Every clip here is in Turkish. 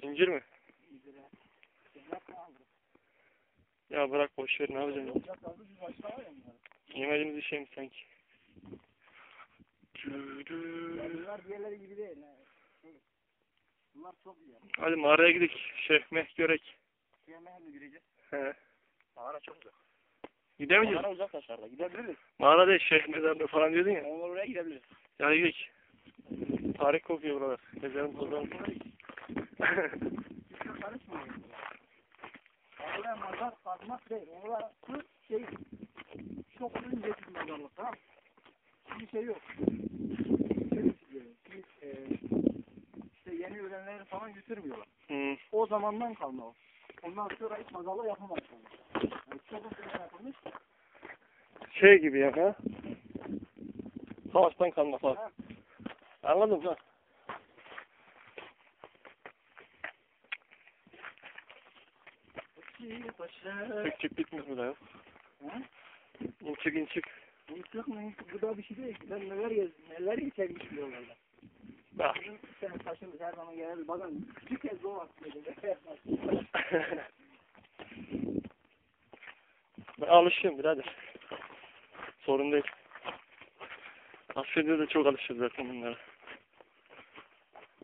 Zincir mi? Ya bırak boş ver ne yapacaksın? Yemediğimiz şey mi sanki? Bunlar diğerleri gibi değil. Şey, Bunlar çok iyi. Hadi mağaraya gidelim. Şehmeh görek. Yemeğe mi gireceğiz? He. Mağara çok uzak. Gidemeyeceğiz. Mağara uzak taşlarda. Gidebiliriz. Mağara değil Şeyh mezarlığı falan diyordun ya. Onlar oraya gidebiliriz. Ya gidelim. Tarih kokuyor buralar. Mezarın tozdan. Kimse karışmıyor. Oraya kazmak değil. Oraya su şey çok geçmiş mazarlık. Tamam. Bir şey yok. Yeni ölenleri falan götürmüyorlar. O zamandan kalma o. Ondan sonra hiç mazarlık yapamaz. Yani çok. Şey gibi ya ha? Savaştan kalma falan. Ha. Ki paşa. Çık çık bitmiş mi da yok? Ha? İnçik inçik. Mıntık mı? Bu da bir şey değil. Ben neler yaz, neler içermiş yollarda. Bak. Senin taşımız her zaman gelir. Bakın küçük kez aslında. Ben alışıyorum birader. Sorun değil. Asya'da da çok alışırız zaten bunlara.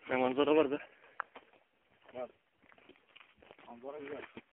Ne manzara var da. Manzara güzel.